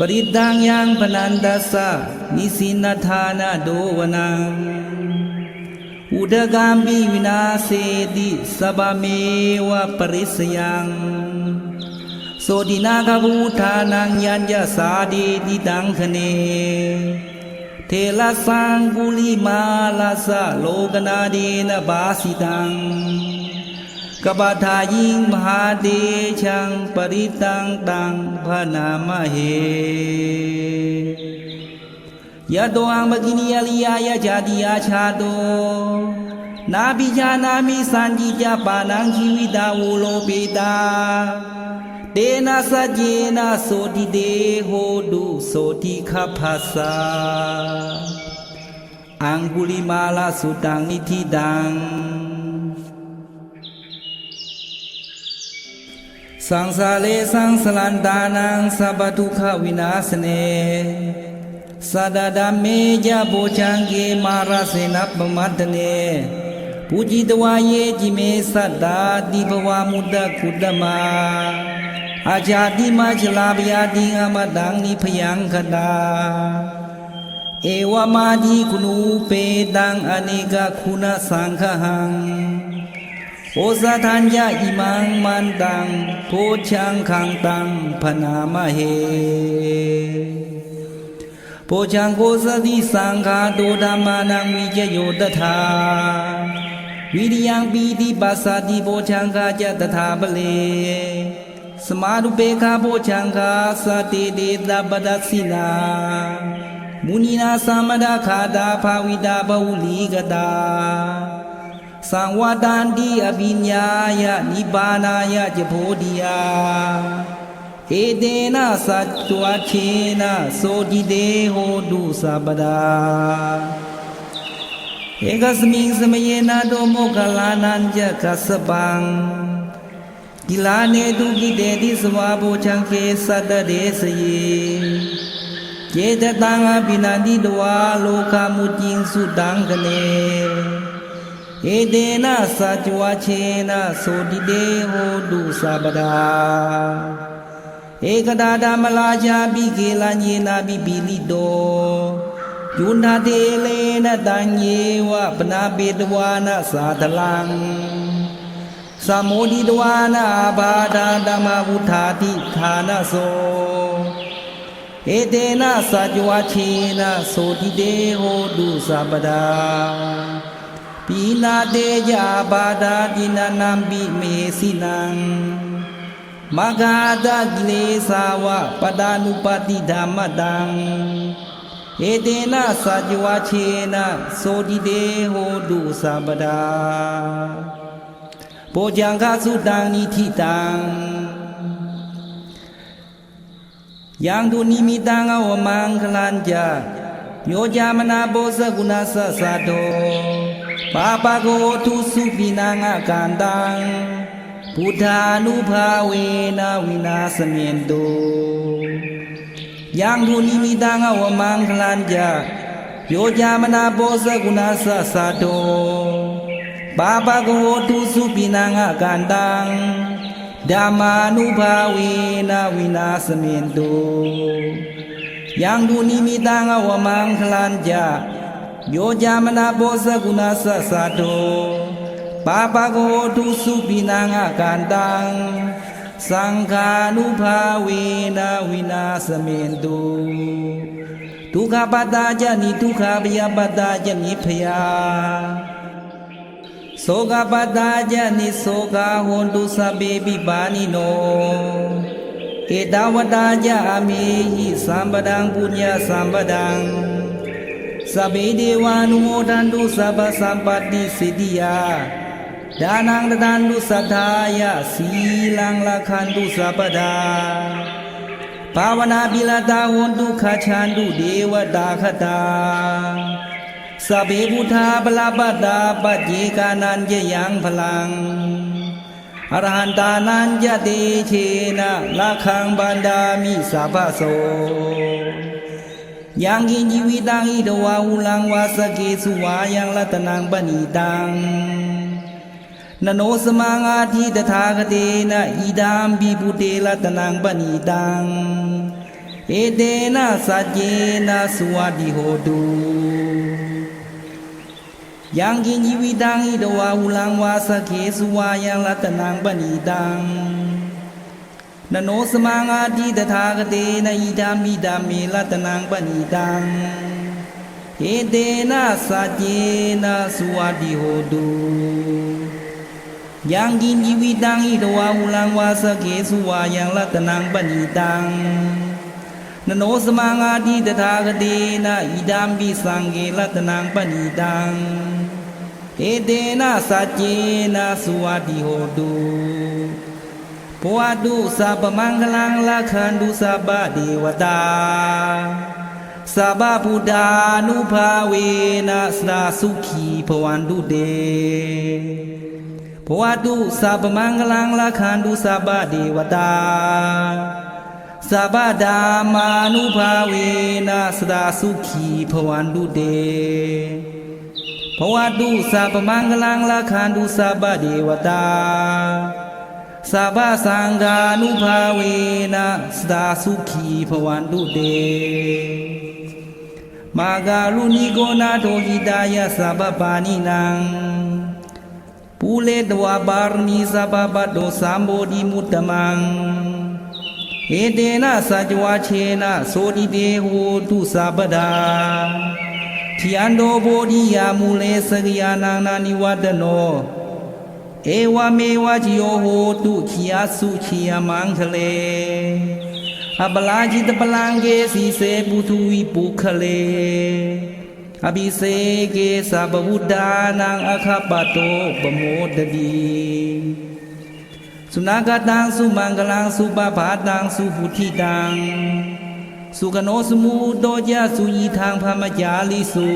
ปริตังยังพนันดัสสะนิสินทานาโดวนังอุดกามปิวินาเสติสบาเมวะปริสยังโสตินาคบูทานังยัญญาสาดีติตังคเน เทลสังกุลิมาลาสะโลกนาดีนบาสิตัง กบฏายิงมหาเดชังปริตังตังพนามเหยะโตอังบกินียลิยายะจาติยาชาโตนาปิชานามิสันจิจาปานังชีวิตาวูโลปิตาเตนะสัจเจนะโสติเตโหตุโสติขัพพาสาอังคุลิมาลาสุตังนิธิตัง สังสาเลสังสลันตานังสัพทุขวินาสเนสดาดาเมจาโบชังเกมาราเสนัปมัตเนปูจิตวาเยจิเมสัตตาติภวามุตตะคุตตมาอาจาติมาชลาบยาติงามตังนิพยังคตาเอวมาดีคุนูเปตังอเนกคุณสังฆหัง โอสถานยาอิมังมันตังโพชังขังตังพนามเหโพชังโกสติสังฆาโตธรรมานังวิจโยตถาวิริยังปีติปัสสติโพชังคาจตถาบเลสมารุเปคาโพชังคาสติเดตปดัสสินามุนีนาสัมมดาคาตาภาวิตาบาุลีกตา สังวาดันติอภิญญายะนิบานายะจโพธิยา เอเดนะสัจจวะเชนะโสติเดโหตุสัปปดาเอกสมิงสมเยนะโดโมกขลานันจะกัสสปังกิลาเนตุกิเตติสวาโบชังเคสัตตเดสเยเจตตังอภินันติตวาโลกามุจิงสุตังคเน เอเดนะสัจวะเชนะโสติเดโหตุสัปปดา เอกดาดามลาชาบิเกลัญเยนาบิบิลิโตยุนทาเทเลนะตัญเยวะปน ဧတေနစာကြွားခြေနဆိုတိတေဟောတုသပဒာဧကတာဓမ္မလာချာပိကေလညေနာပိပိလိတောယုနာတေလေနတံညေဝပနာပေတဝါနသာတလံသမောဒိတဝါနဘာဒာဓမ္မဝုထာတိဌာနသောဧတေနစာကြွားခြေနဆိုတိတေဟောတုသပဒာ ดินานัมปิเมสินัง มกาตะกิเลสาวะปดานุปติธรรมตัง เอเตนะสัจวะเชนะโสติเดโหตุสัปปดาโปจังคสุตังนิธิตัง ยังตุนิมิตังอวมังคลันจาโยจามนาโบสกุณาสสะโต ปาปะโกทุสุปินังอาการตัง พุทธานุภาเวนะวินาสเมนโตยังทุนิมิตังอวมังคลันจาโยจามนาโบสกุณาสสะโตปาปะโกทุสุปินังอาการตัง ဓမ္မာနုဘာဝေနဝိနာစမင်တုယံဒုနိမိတံဝမံခလံကြ ယောကြမနာဘောဇကုဏသသတောပါပကောတုစုပိနာငကန္တံသံဃာနုภาဝေနဝိနာသမင်တုဒုက္ခပတ္တာကြနိဒုက္ခပယပတ္တာကြနိဖယာသောကပတ္တာကြနိသောကဟွန်တုသပေပိပါဏိနောဧတဝတ္တာကြအမိဟိသမ္ပဒံပုညသမ္ပဒံ สัมปดังปุญญาสัมปดังสัพเพเทวานุโมทันตุสัพสัมปติสิทธิยาดานังตตันตุสัทธายะสีลังละคันตุสัพดาภาวนาปิลตาโหนตุขชันตุเทวตาคตาสพเพพุทธาปลาปตาปัจเจกานันเจยังพลังอรหันตานันจะเตเชนะละคังบันดามิสัพพโส ယံကိជីវិတံဣတဝါဟုလံဝါစကေစုဝါယံလတနံပဏိတံနနောစမငါတိတထာဂတိနဣဒံဘိဗုတေလတနံပဏိတံဧတေနစัจေနသုဝတိဟောတုယံကိជីវិတံဣတဝါဟုလံဝါစကေစုဝါယံလတနံပဏိတံ နနောစမံဃာတိတထာဂတေနဣဒာမိဒာမေလတနံပဏိတံဟေတေနစာကျေနသုဝတိဟောတုယံကိနိဝိတံဣတဝါဟုလံဝါစကေသုဝါယံလတနံပဏိတံနနောစမံဃာတိတထာဂတေနဣဒံပိသံဃေလတနံပဏိတံဧတေနစာကျေနသုဝတိဟောတု ปวดดูสับมังลังละคันดูสาบดีวตาสับบาพุดานุภาเวนัสนาสุขีพวันดูเดปวดดูสับมังลังละคันดูสาบดีวตาสับบาดามานุภาเวนัสนาสุขีพวันดูเดพวดูสับมังลังละคันดูสาบดีวตา สัพพสังฆานุภาเวนะสดาสุขีภวันตุเตมาการุณิโกนาโทหิตายะสัพพปานินัง ปูเลตวาบารมีสัพพปะโตสัมโบธิมุตตมัง เอเตนะสัจวาเชนะโสติเตโหตุสัพพดาทิยันโดโบธิยามูเลสกยานังนานิวัตโน เอวเมวจิโยโหตุขียสุขียมังคะเลอปลาจิตปลังเกสีเสปุทุวิปุคะเลอภิเสเกสัพพุทธานังอคปะโตปโมตดีสุนักตังสุมังกลังสุปปาตังสุพุทธิตัง สุขโนสมุโตจาสุยีทางพมจาลิสุ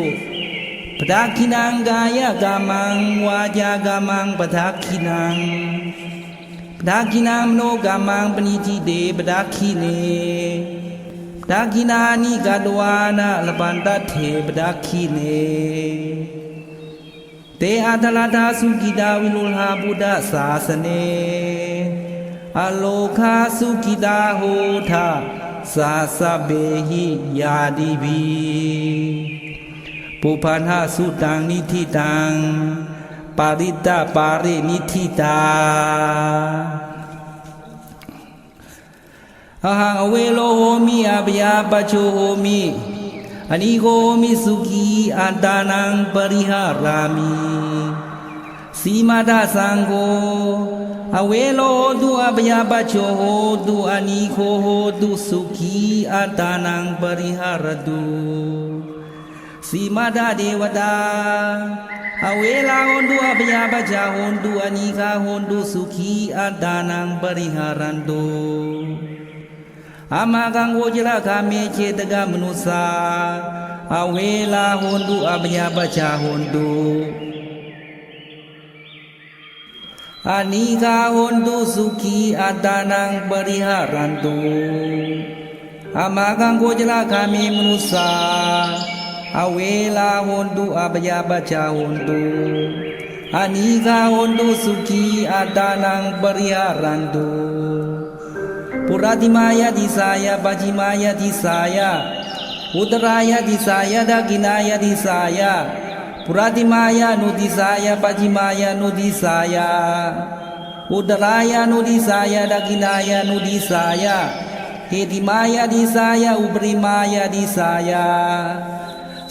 ပဒခိနံကာယကမံဝါจาကမံပဒခိနံပဒခိနံမနောကမံပဏိတိတေပဒခိနေပဒခိနာနိကတဝါနာလပန္တထေပဒခိနေတေဟာတလတာစုကိတာဝိလုလဟာဘုဒ္ဓသာစနေအလောခာစုကိတာဟောထသာသဗေဟိယာတိဘီ ปูพานาสุตังนิทิตัง ปาริตาปารินิทิตาอาหังอเวโลโหมิอาปยาปโชโหมิอนิโกมิสุกีอัตานังปริหารามิสีมาดาสังโกอาเวโลตุอาปยาปโชโหตุอนิโคโหตุสุกีอัตานังปริหารดู စုကီအတ္တနံပရိဟရတုစီမတဒေဝတာအဝေလာဟွန်တုအပယပချဟွန်တုအနိကာဟွန်တုစုခီအတ္တနံပရိဟရန္တု အမကံကိုကြလခမေခြေတကမနုစာအဝေလာဟွန်တုအပယပချဟွန်တုအနိကာဟွန်တုစုခီအတ္တနံပရိဟရန္တုအမကံကိုကြလခမေမနုစာ อเวลาหนตุอัปยาปชาหนตุอานิกาหนตุสุขีอาตานังปริหารันตุปุราติมายาติสายาปัจิมายาติสายาอุตรายาติสายาดากินายาติสายาปุราติมายานุติสายาปัจิมายานุติสายาอุตรายานุติสายาดากินายานุติสายาเฮติมายาติสายาอุปริมายาติสายา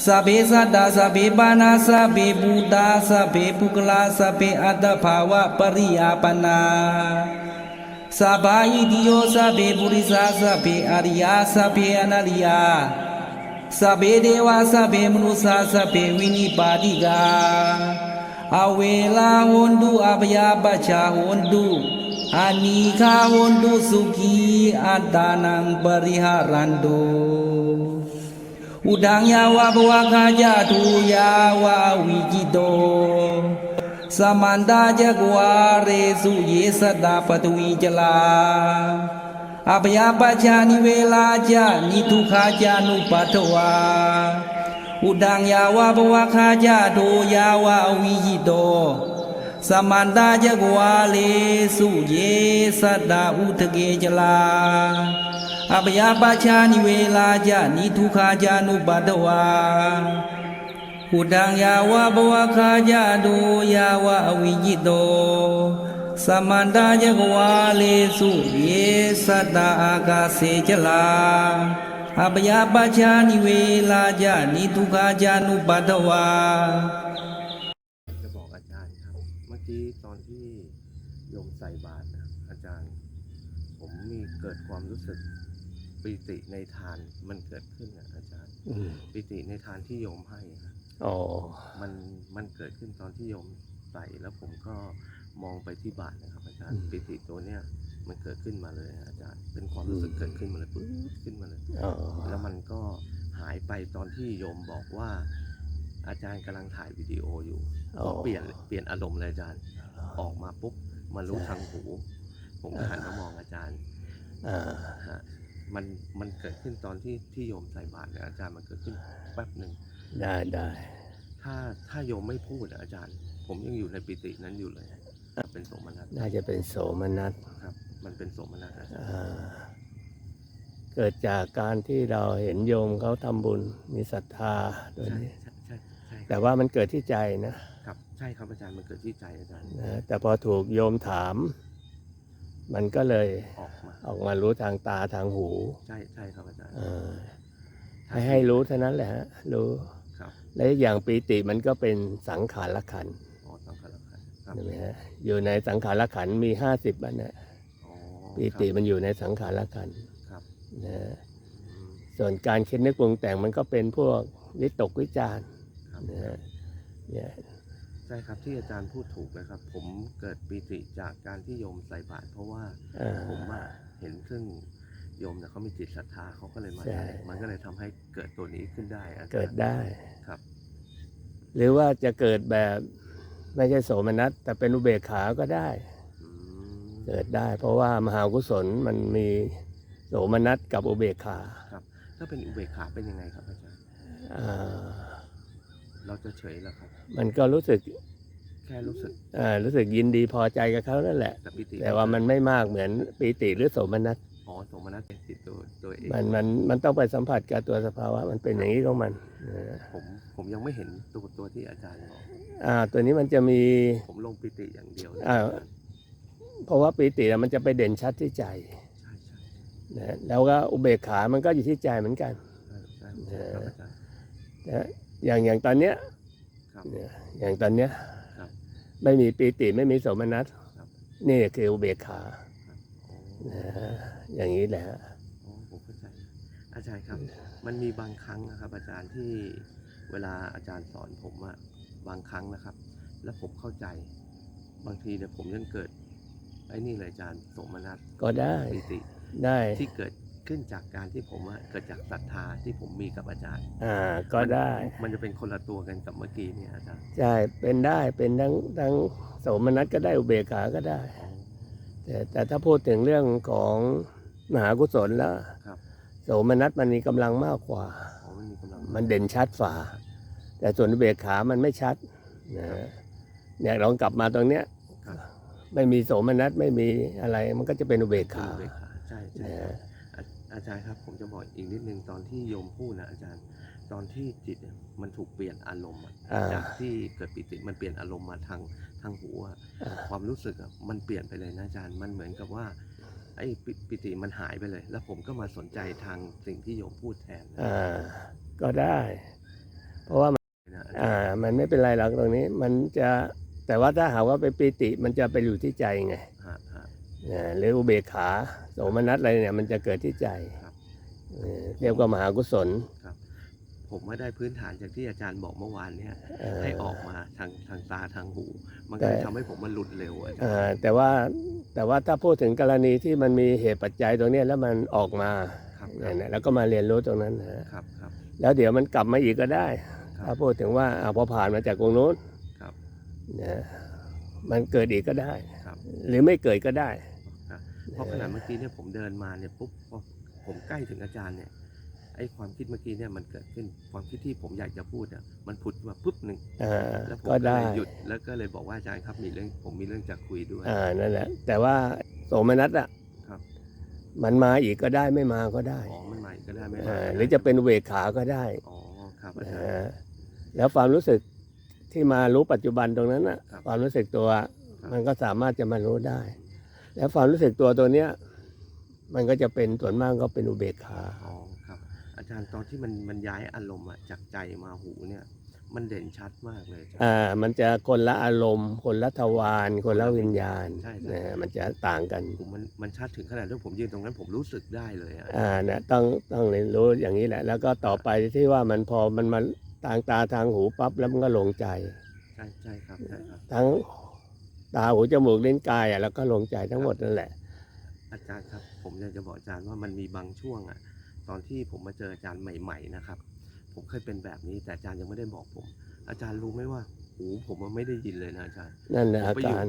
สัพเพสัตตาสัพเพปานาสัพเพบูตาสัพเพปุกลาสัพเพอัตภาวะปริยาปนาสัพพายติโยสัพเพปุริสาสัพเพอริยาสัพเพอนาริยาสัพเพเทวาสัพเพมนุสาสัพเพวินิปาติกาอเวลาหนตุอภยาปัจจาหนตุอานิคาหนตุสุขีอัตานังปริหารันตุ อุดังยาวะปวะกาจะทูยาวะวิจิโตสมันดาจกวาเรสุเยสดาปตวีจลาอภยาปัจจานิเวลาจานิทุขาจานุปัตวาอุดังยาวะปวะกาจะทูยาวะวิจิโต สมันตาจักวาเลสุเยสัตตาอุทเกจลาอภยาปชานิเวลาจะนิทุขาจานุปัตตวาหุตังยาวะบวะคาจาโดยาวะอวิจิตโตสมันตาจักวาเลสุเยสัตตาอากาเสจลาอภยาปชานิเวลาจะนิทุขาจานุปัตตวา ผมมีเกิดความรู้สึกปิติในทานมันเกิดขึ้นนะอาจารย์อืมปิติในทานที่โยมให้นะอ๋อมันมันเกิดขึ้นตอนที่โยมใส่แล้วผมก็มองไปที่บาตรนะครับอาจารย์ปิติตัวเนี้ยมันเกิดขึ้นมาเลยอาจารย์ เป็นความรู้สึกเกิดขึ้นมาเลยปุ๊บขึ้นมาเลยอ๋อแล้วมันก็หายไปตอนที่โยมบอกว่า อาจารย์กำลังถ่ายวิดีโออยู่อ๋อก็เปลี่ยนเปลี่ยนอารมณ์เลยอาจารย์ ออกมาปุ๊บมารู้ใช่ทางหู ผมก็หันมามองอาจารย์อ่าฮะมันมันเกิดขึ้นตอนที่ที่โยมใส่บาตรเนี่ยอาจารย์มันเกิดขึ้นแป๊บหนึ่งได้ได้ถ้าถ้าโยมไม่พูดอะอาจารย์ ผมยังอยู่ในปิตินั้นอยู่เลยเป็นโสมนัสน่าจะเป็นโสมนัสครับ มันเป็นโสมนัสอาจารย์อ่าเกิดจากการที่เราเห็นโยมเขาทำบุญมีศรัทธาโดยใช่นี้ใช่ใช่ใช่แต่ว่ามันเกิดที่ใจนะครับ ใช่ครับอาจารย์มันเกิดที่ใจอาจารย์นะแต่พอถูกโยมถาม มันก็เลยออกมาออกมารู้ทางตาทางหู ใช่ใช่ครับอาจารย์เออให้ให้รู้เท่านั้นแหละฮะรู้ครับและอีกอย่างปีติมันก็เป็นสังขารละขันธ์อ๋อต้องขลับครับครับใช่ไหมฮะอยู่ในสังขารละขันธ์มีห้าสิบอันนะอ๋อปีติมันอยู่ในสังขารละขันธ์ครับนะอืมส่วนการคิดนึกปรุงแต่งมันก็เป็นพวกวิตกวิจารณ์ครับนะฮะเนี่ยใช่ครับที่อาจารย์พูดถูกเลยครับ ผมเกิดปีติจากการที่โยมใส่บาตรเพราะว่าอ่าผมอะเห็นซึ่งโยมเนี่ยเขามีจิตศรัทธาเขาก็เลยมาใช่ ได้มันก็เลยทำให้เกิดตัวนี้ขึ้นได้อาจารย์เกิดได้ ครับ หรือว่าจะเกิดแบบไม่ใช่โสมนัสแต่เป็นอุเบกขาก็ได้ อืมเกิดได้ เพราะว่ามหากุศลมันมีโสมนัสกับอุเบกขาครับถ้าเป็นอุเบกขาเป็นยังไงครับอาจารย์ อ่า เราจะเฉยแล้วครับ มันก็รู้สึกแค่รู้สึกอ่ารู้สึกยินดีพอใจกับเขานั่นแหละ แต่ปีติแต่ว่ามันไม่มากเหมือนปีติหรือโสมนัสอ๋อสมนัตเป็นจิตตัวตัวเองมันมันมันต้องไปสัมผัสกับตัวสภาวะมันเป็นอย่างนี้ของมันนะผมผมยังไม่เห็นตัวตัวที่อาจารย์บอกอ่าตัวนี้มันจะมีผมลงปิติอย่างเดียวอ่าเพราะว่าปีติน่ะมันจะไปเด่นชัดที่ใจใช่ใช่นะแล้วก็อุเบกขา มันก็อยู่ที่ใจเหมือนกันใช่ใช่ใช่ครับอาจารย์ นะ อย่างอย่างตอนเนี้ยครับเนี่ยอย่างตอนเนี้ยครับไม่มีปีติไม่มีโสมนัสครับ นี่คืออุเบกขาโอ้นะอย่างนี้แหละโอ้ผมเข้าใจอาจารย์ครับ มันมีบางครั้งนะครับ อาจารย์ที่เวลาอาจารย์สอนผมอะบางครั้งนะครับ แล้วผมเข้าใจ บางทีเนี่ยผมยังเกิดไอ้นี่เลยอาจารย์สมนัตก็ได้ ปิติได้ ที่เกิด ขึ้นจากการที่ผมอะเกิดจากศรัทธาที่ผมมีกับอาจารย์ อ่าก็ได้ มันจะเป็นคนละตัวกันกับเมื่อกี้เนี่ยอาจารย์ใช่ เป็นได้เป็นทั้งทั้งโสมนัสก็ได้อุเบกขาก็ได้อ๋อแต่แต่ถ้าพูดถึงเรื่องของมหากุศลแล้วครับโสมนัสมันมีกำลังมากกว่าอ๋อมันมีกำลังมันเด่นชัดฝ่า แต่ส่วนอุเบกขามันไม่ชัดนะเนี่ยลองกลับมาตรงเนี้ยครับไม่มีโสมนัสไม่มีอะไร มันก็จะเป็นอุเบกเป็นขาอุเบกขาใช่ใช่นะ อาอาจารย์ครับ ผมจะบอกอีกนิดนึงตอนที่โยมพูดนะอาจารย์ ตอนที่จิตเนี่ยมันถูกเปลี่ยนอารมณ์อะอ่าจากที่เกิดปิติมันเปลี่ยนอารมณ์มาทางทางหูอะอ่าความรู้สึกอะมันเปลี่ยนไปเลยนะอาจารย์มันเหมือนกับว่าไอ้ปิปิติมันหายไปเลย แล้วผมก็มาสนใจทางสิ่งที่โยมพูดแทนนะอ่าก็ได้ เพราะว่ามันนะอาจารย์อ่ามันไม่เป็นไรหรอกตรงนี้ มันจะแต่ว่าถ้าหากว่าไปปีติมันจะไปอยู่ที่ใจไงฮะฮะนะ หรืออุเบกขาโสมนัสอะไรเนี่ยมันจะเกิดที่ใจครับเออเรียกว่ามหากุศลครับผมไม่ได้พื้นฐานจากที่อาจารย์บอกเมื่อวานเนี่ยเอ่อให้ออกมาทางทางตาทางหู มันก็เลยแต่ทำให้ผมมันหลุดเร็วอาจารอ่าย์แต่ว่าแต่ว่าถ้าพูดถึงกรณีที่มันมีเหตุปัจจัยตรงเนี้ยแล้วมันออกมาครับคเนี่รัยบนะแล้วก็มาเรียนรู้ตรงนั้นนะครับครับแล้วเดี๋ยวมันกลับมาอีกก็ได้ครับถ้าพูดถึงว่าอ่าพอผ่านมาจากตรงนู้นครับนะมันเกิดอีกก็ได้ครับหรือไม่เกิดก็ได้ครับ เพราะขณะเมื่อกี้เนี่ยผมเดินมาเนี่ยปุ๊บพอผมใกล้ถึงอาจารย์เนี่ยไอ้ความคิดเมื่อกี้เนี่ยมันเกิดขึ้นความคิดที่ผมอยากจะพูดอะมันผุดมาปุ๊บหนึ่งอ่าแล้วผมก็ก็เลได้ยหยุดแล้วก็เลยบอกว่าอาจารย์ครับมีเรื่องผมมีเรื่องจะคุยด้วยอ่านั่นแหละ แต่ว่าโสมนัสอะครับมันมาอีกก็ได้ไม่มาก็ได้อ๋อมันใหม่ก็ได้ไหมอ่าหรือจะเป็นอุเบกขาก็ได้อ๋อครับอานะจารย์ฮะแล้วความรู้สึกที่มารู้ปัจจุบันตรงนั้นน่ะครับความรู้สึกตัวครับมันก็สามารถจะมารู้ได้ แล้วความรู้สึกตัวตัวเนี้ย มันก็จะเป็นส่วนมากก็เป็นอุเบกขาอ๋อครับ อาจารย์ตอนที่มันมันย้ายอารมณ์อะจากใจมาหูเนี่ย มันเด่นชัดมากเลยอาจารย์ อ่ามันจะคนละอารมณ์ คนละทวารคนละวิญญาณใช่ใช่ นะมันจะต่างกันผมมันมันชัดถึงขนาดที่ผมยืนตรงนั้นผมรู้สึกได้เลยอะอ่าเนี่ยต้องต้องเรียนรู้อย่างนี้แหละ แล้วก็ต่อไปที่ว่ามันพอมันมาทางตาทางหูปั๊บแล้วมันก็ลงใจ ใช่ใช่ครับใช่ครับทั้ง ตาหูจมูกลิ้นกายอะแล้วก็ลงใจทั้งหมดนั่นแหละ อาจารย์ครับผมอยากจะบอกอาจารย์ว่ามันมีบางช่วงอะตอนที่ผมมาเจออาจารย์ใหม่ ๆ นะครับ ผมเคยเป็นแบบนี้แต่อาจารย์ยังไม่ได้บอกผม อาจารย์รู้ไหมว่าหูผมมันไม่ได้ยินเลยนะอาจารย์นั่นแหละผมอาไปอยู่การ